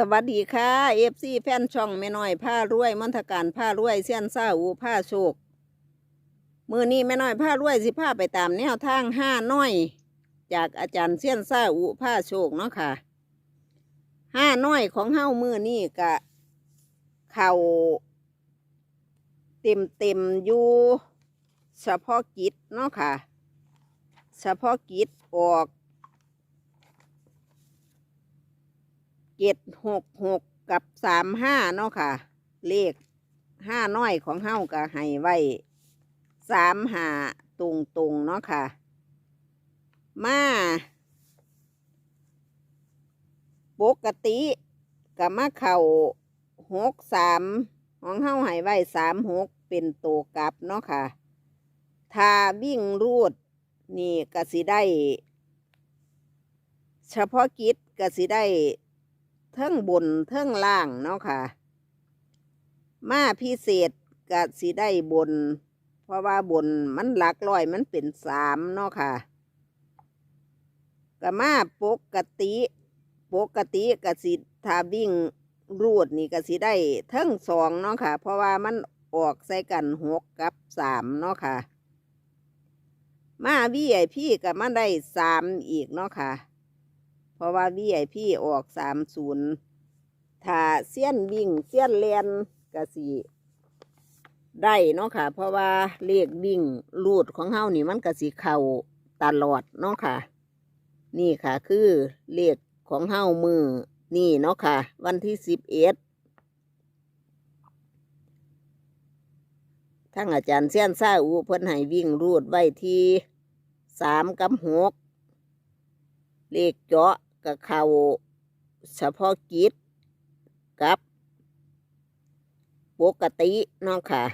สวัสดีค่ะเอฟซีแฟนช่องแม่น้อยผ้ารวยมนทการผ้ารวยเสี้ยนซ่าอูผ้าโชคมือนี้แม่น้อยผ้ารวยสิผ้าไปตามแนวทางห้าน้อย จากอาจารย์เสี้ยนซ่าอูผ้าโชคเนาะค่ะห้าน้อยของเฮ้ามือนี่กะ เข่าเต็มเต็มอยู่ เฉพาะกิจเนาะค่ะ เฉพาะกิจออก เจ็ดหกหกกับสามห้าเนาะค่ะ เลขห้าน้อยของเฮ้าก็ให้ไว้สามหาตรงตรงเนาะค่ะ มาปกติกับมาเข่าหกสามของเฮ้าให้ไว้สามหกเป็นตัวกลับเนาะค่ะถ้าวิ่งรูดนี่ก็สิได้ เฉพาะกิจก็สิได้ เทิงบนเทิงล่างเนาะค่ะ มาพิเศษก็สิได้บน เพราะว่าบนมันหลักร้อยมันเป็นสามเนาะค่ะก็มาปกติ ปกติก็สิถ้าวิ่งรูดนี่ก็สิได้เทิงสองเนาะค่ะ เพราะว่ามันออกใส่กันหกกับสามเนาะค่ะ มาวีไอพี่ก็มาได้สามอีกเนาะค่ะ เพราะว่า VIP อพี่ออกสามศูนย์ถ้าเสี้ยนวิ่งเสี้ยนเลียนก็สิได้เนาะค่ะ เพราะว่าเลขวิ่งรูดของเฮานี่มันก็สิเข้าตลอดเนาะค่ะ นี่ค่ะ คือเลขของเฮามือนี่เนาะค่ะ วันที่สิบเอ็ดทั้งอาจารย์เสี้ยนซ่าอูเพิ่นให้วิ่งรูดไว้ที่สามกับหกเลขเจาะ กับเขาเฉพาะกิจกับปกติเนาะค่ะ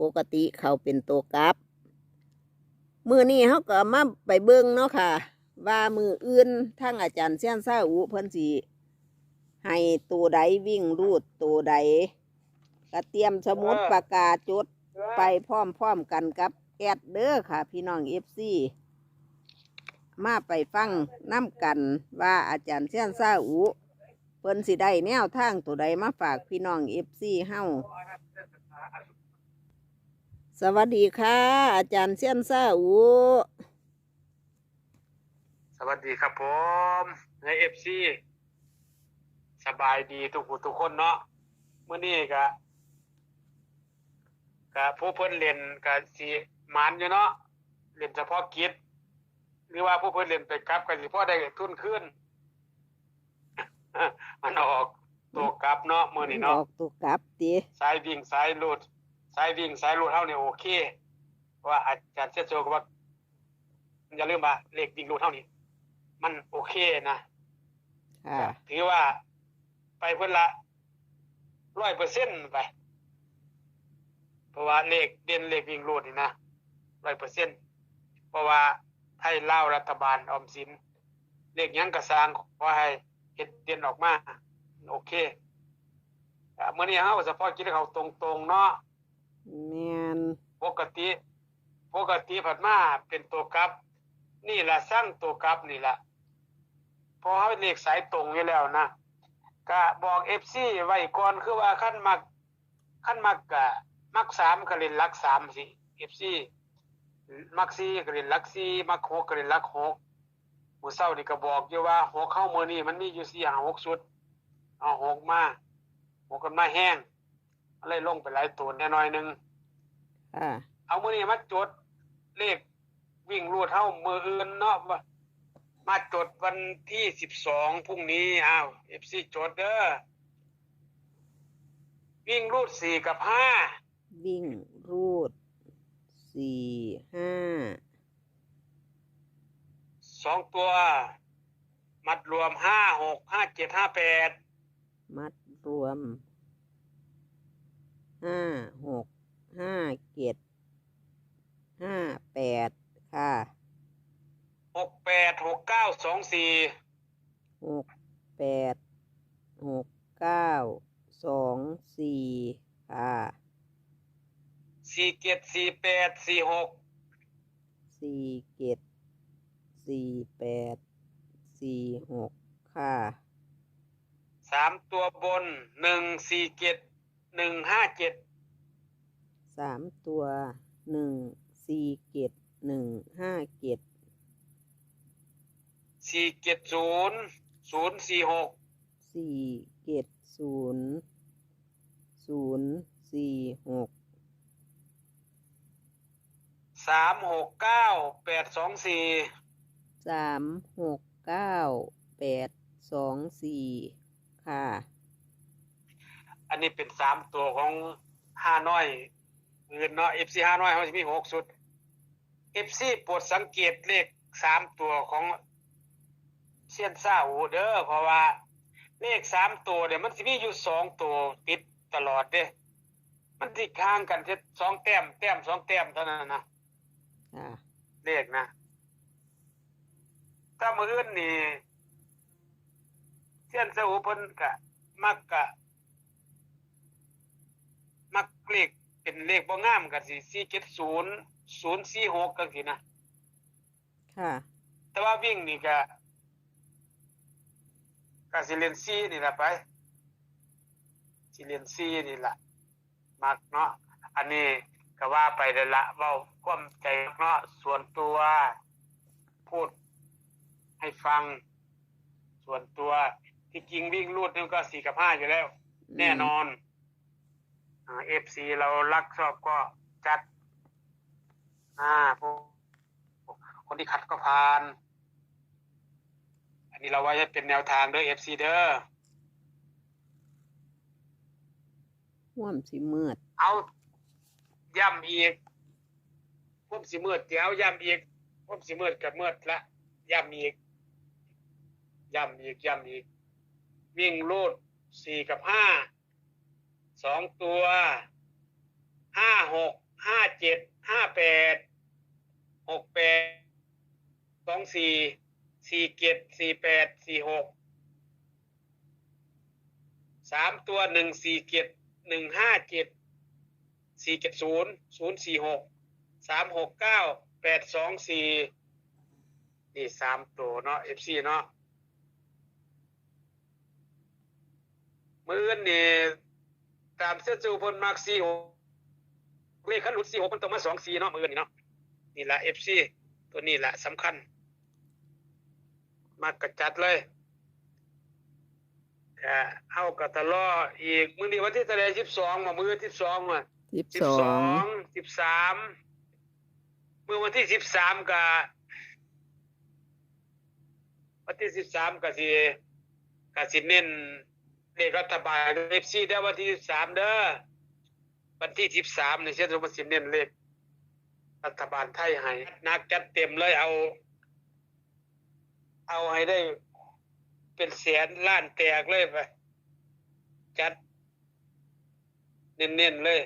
ปกติเขาเป็นตัวกับมือนี้เขาก็มาไปเบิ่งเนาะค่ะ ว่ามืออื่นทั้งอาจารย์เสี้ยนซาอูเพิ่นสิให้ตัวใดวิ่งรูดตัวใดก็เตรียมสมุดปากกาจดไปพร้อมๆกันกับแอดเด้อค่ะ พี่น้องเอฟซี มาไปฟังน้ำกันว่าอาจารย์เชียนซาอูเพิ่นสิได้แนวทางตัวใดมาฝากพี่น้องเอฟซีเฮาสวัสดีค่ะ อาจารย์เชียนซาอูสวัสดีครับผมในเอฟซีสบายดีทุกผู้ทุกคนเนาะเมื่อนี้ก็ก็ผู้เพิ่นเล่นก็สิหมานอยู่เนาะเล่นเฉพาะกิจ หรือว่าผู้เพิ่นเล่นไปกลับก็สิพอได้ทุนขึ้นมันออกตัวกลับเนาะมื้อนี้อเนาะอกตัวกลับติสายวิ่งสายลูดสายวิ่งสายลูดเฮาเนี่ยโอเคเพราะว่าอาจารย์เชษโจก็ว่าอย่าลืมว่าเลขวิ่งลูดเฮานี่มันโอเคนะค่ะถือว่าไปเพิ่นละร้อยเปอร์เซ็นต์ไป เพราะว่าเลขเด่นเลขวิ่งรูดนี่นะร้อยเปอร์เซ็นต์เพราะว่า ไทยลาวรัฐบาลออมสินเลขหยังกระสร้างขอให้เฮ็ดเด่นออกมา โอเคอ่ามื้อนี้เฮาเฉพาะกิจเขาตรงๆเนาะแมนปกติ ปกติผัดมาเป็นตัวกลับ นี่ล่ะสร้างตัวกลับนี่ล่ะเพราะเขาเลขสายตรงอยู่แล้วนะก็บอกเอฟซีไว้ก่อนคือว่าขั้นมักขั้นมักกะมักสามก็เล่นหลักสามสิเอฟซี มักสี่ก็เล่นหลักสี่มักหกก็เล่นหลักหกมื้อเช้านี่ก็บอกอยู่ว่าหกเข้ามื้อนี้มันมีอยู่สี่หาหกชุด เอาหกมาหกกันมาแห้งอะไรลงไปหลายตัวแน่น้อยหนึงค่ะเอามือนี้มาจดเลขวิ่งรูดเท่ามืออื่นเนาะมามาจดวันที่สิบสองพรุ่งนี้อ้าวเอฟซีจดเด้อวิ่งรูดสี่กับห้าวิ่งรูด สี่ห้าสองตัว มัดรวมห้าหกห้าเจ็ดห้าแปดมัดรวมห้าหกห้าเจ็ดห้าแปดค่ะหกแปดหกเก้าสองสี่หกแปดหกเก้าสองสี่ค่ะ สี่ เจ็ดสี่แปดสี่หกสี่เจ็ดสี่แปดสี่หกค่ะ สามตัวบนหนึ่งสี่เจ็ดหนึ่งห้าเจ็ดสามตัวหนึ่งสี่เจ็ดหนึ่งห้าเจ็ดสี่เจ็ดศูนย์ศูนย์สี่หกสี่เจ็ดศูนย์ศูนย์สี่หก สามหกเก้าแปดสองสี่สามหกเก้าแปดสองสี่ค่ะ อันนี้เป็นสามตัวของห้าน้อยเงินเนาะเอฟซีห้าน้อยเขาจะมีหกสุดเอฟซีโปรดสังเกตเลขสามตัวของเซียนซ่าอูเด้อเพราะว่า เลขสามตัวเนี่ยมันจะมีอยู่สองตัวติดตลอดเด้ มันติดข้างกันแค่สองแต้มแต้มสองแต้มเท่านั้นนะ ค่ะเลขนะ ถ้ามืออื่นนี่เสี้ยนเสาเพิ่นกะ มักกะ มักเลขเป็นเลขบ่งามกะสิสี่เจ็ดศูนย์ศูนย์สี่หกกันสินะค่ะ แต่ว่าวิ่งนี่กะกะสิเล่นซีนี่ละไปสิเล่นซีนี่ละมักเนาะอันนี้ ก็ว่าไปเลยละเว้าความใจเนาะส่วนตัวพูดให้ฟัง ส่วนตัวที่จริงวิ่งรูดนี่ก็สี่กับห้าอยู่แล้ว แน่นอนเอฟซีเรารักชอบก็จัดอ่าพวกคนที่ขัดก็ผ่าน อันนี้เราไว้ให้เป็นแนวทางเด้อเอฟซีเด้อห่วมสิมืดเอา ย่ำอีกพวกสิมืดเดี๋ยวย่ำอีกพวกสิมืดกับมืดละย่ำอีกย่ำอีกย่ำอีก วิ่งลูดสี่กับห้าสองตัวห้าหกห้าเจ็ดห้าแปดหกแปดสองสี่สี่เจ็ดสี่แปดสี่หกสามตัวหนึ่งสี่เจ็ดหนึ่งห้าเจ็ด สี่เจ็ดศูนย์ศูนย์สี่หกสามหกเก้าแปดสองสี่นี่สามตัวเนาะเอฟซีเนาะมืออื่นนี่ตามเสื้อจูบนมากสี่หกเลขขันหลุดสี่หกมันต้องมาสองสี่เนาะมืออื่นนี่เนาะนี่ละเอฟซีตัวนี้แหละสำคัญ มากกระจัดเลยก็เอากระตะล่ออีกมือนี้วันที่เท่าไหรสิบสองมามือที่สองมา สิบสิบสอสองงสิบสามเมื่อวันที่สิบสามกะวันที่สิบสามกะสิกะสิเน้นเลขรัฐบาลเอฟซีได้วันที่สิบสามเด้อวันที่สิบสามเนี่ยเช่นสมมติสิเน้นเลขรัฐบาลไทยให้นักจัดเต็มเลยเอา เอาให้ได้ เป็นแสนล้านแตกเลยไปจัด เน้นๆเลย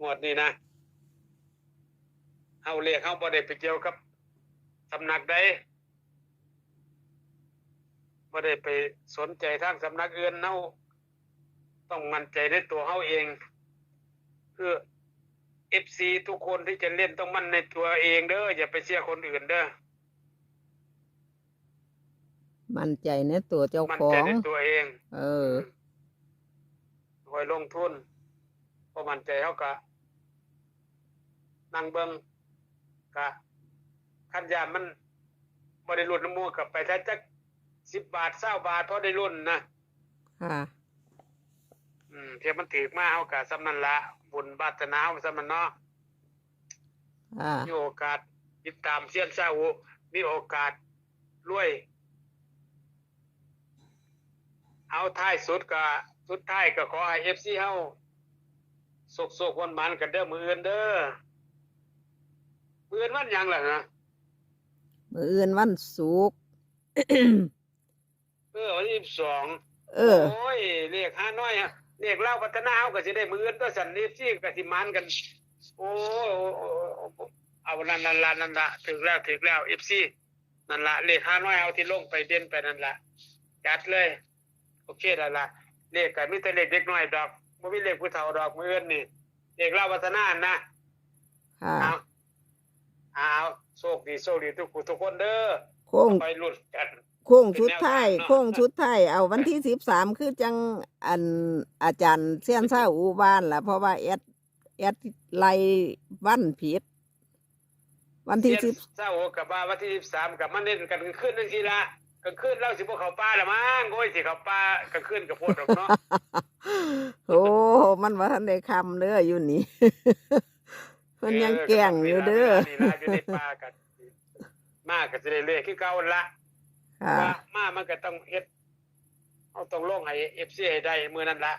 งวดนี้นะเอาเรียกเขาบ่ได้ไปเกี่ยวกับสำนักใดบ่ได้ไปสนใจทางสำนักอื่นเฮาต้องมั่นใจในตัวเฮาเองคือ FC ทุกคนที่จะเล่นต้องมั่นในตัวเองเด้ออย่าไปเชื่อคนอื่นเด้อมั่นใจในตัวเจ้ามั่นขอใจงในตัวเอง เออ คอยลงทุนพอมั่นใจเฮาก็ นั่งเบิ่งก็คันยามมันบ่ได้รุ่นน้ำมูกกับไปแท้จัก10บาท20บาทพอได้รุ่นนะค่ะอืมเทียบมันถือมาเฮาก็สำนั้นละบุญบาตนาเฮาสำนั้นเนาะค่ะมีโอกาสติดตามเซียนซาอูมีโอกาสรวย เอาท้ายสุดก็สุดท้ายก็ขอให้ FC เฮาสุกๆวันมันๆกันเด้อมื้ออื่นเด้อ มื้ออื่นวันหยังล่ะนะมืออื่นวันศุกร์ เออวันที่12เออ โอ้ยเลขห้าน้อยฮะเลขเล่าพัฒนาเฮาก็สิได้มื้ออื่นตัวสันนิษฐานก็สิมันกัน โอ้ยโอ้ยโอ้ยโอ้ยเอานั่นนั่นละนั่นละถึงแล้วถึงแล้ว FC นั่นละเลขห้าน้อยเอาที่ลงไปเด่นไปนั่นละจัดเลย โอเคแล้วล่ะเลขก็มีแต่เลขเด็กน้อยดอกบ่มีเลขผู้เฒ่าดอกมื้ออื่นนี่เลขเล่าพัฒนานะค่ะ เอาเอาโชคดีโชคดีทุกผู้ทุกคนเด้อโค้งไปลุ้นกันโค้งชุดท้ายเป็นแนวทางเนาะโค้งชุดท้ายเอาวันที่สิบสามคือจังอันอาจารย์เซียนซาอูบ้านล่ะเพราะว่าแอดแอดไล่วันผิด วันที่สิบเศร้ากับว่าวันที่สิบสามกับมันเล่นกันกลางคืนนั่นสิละกลางคืนเล่าสิพวกเขาป่าละมั้งโอ้ยสิเขาป่ากลางคืนกับพวกดอกเนาะโอ้มันว่าทันได้คำเด้ออยู่นี่ มันยังแกล้งอยู่เด้อนี่ละอยู่ในป่ากันมากก็จะได้เลยคือเก่าละค่ะว่ามามันก็ต้องเฮ็ดเอาต้องลงให้ FC ให้ได้มื้อนั้นละ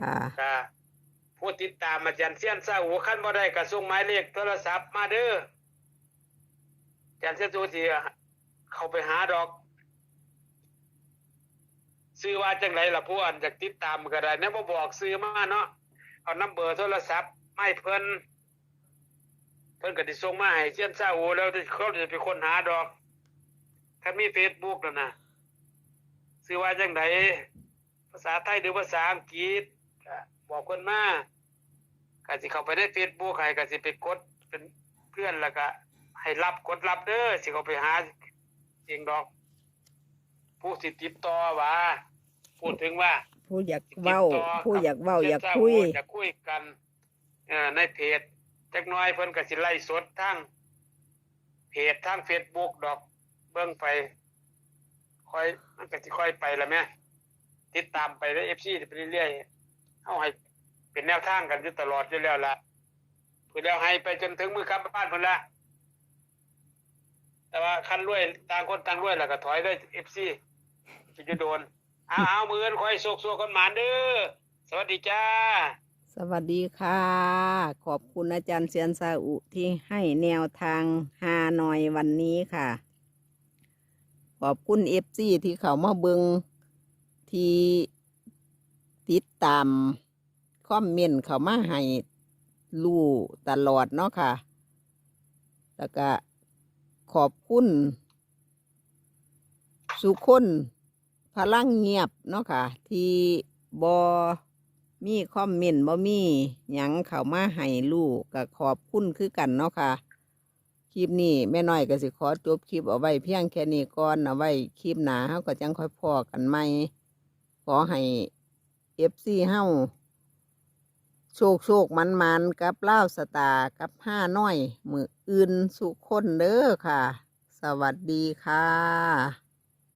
ค่ะก็ผู้ติดตามอาจารย์เซียนซาหูคันบ่ได้ก็ส่งหมายเลขโทรศัพท์มาเด้ออาจารย์เซียนซูสิเข้าไปหาดอกซื้อว่าจังไรล่ะผู้อันจากติดตามก็ได้แนะบ่บอกซื้อมาเนาะเอานํเบอร์โทรศัพท์มาให้เพิ่น เพิ่นก็สิส่งมาให้เซียนซาหูแล้วเขาจะไปค้นหาดอกถ้ามี Facebook แล้วนะซื้อว่าจังไดภาษาไทยหรือภาษาอังกฤษก็บอกคนมาก็สิเข้าไปใน Facebook ให้ก็สิไปกดเป็นเพื่อนแล้วก็ให้รับกดรับเด้อสิเข้าไปหาเองดอก ผู้สิติดต่อว่าพูดถึงว่าผู้อยากเว้าติดต่อผู้อยากเว้ากับอยากคุยเจ้โอยากคุยกันเอ่อในเพจ จักน้อยเพิ่นก็สิไล่สดทางเพจทาง Facebook ดอกเบิ่งไปค่อยมันก็สิค่อยไปละแม่ติดตามไปแล้ว FC ไปเรื่อยๆเอาให้เป็นแนวทางกันอยู่ตลอดอยู่แล้วล่ะเพื่อแล้วให้ไปจนถึงมือกลับบ้านพุ่นละแต่ว่าคันรวยต่างคนต่างรวยแล้วก็ถอยได้เลย FC จะโดนเอาเอามืออนคอยโศกโศกคนหมานเด้อสวัสดีจ้า สวัสดีค่ะ ขอบคุณอาจารย์เซียนซาอุที่ให้แนวทางฮานอยวันนี้ค่ะ ขอบคุณเอฟซีที่เขามาเบิงที่ติดตามคอมเมนต์เขามาให้รู้ตลอดเนาะค่ะ แล้วก็ขอบคุณ สุคนพลังเงียบเนาะค่ะ ที่บอ มีคอมเมนต์บ่มีหยังเข้ามาให้ลูกก็ขอบคุณคือกันเนาะค่ะ คลิปนี้แม่น้อยก็สิขอจบคลิปเอาไว้เพียงแค่นี้ก่อนเอาไว้คลิปหนาเฮาก็จังค่อยพอกันใหม่ขอให้เอฟซีเฮาโชคโชคมันมันๆกับเล่าสตากับห้าน้อย มืออื่นสุขคนเด้อค่ะ สวัสดีค่ะ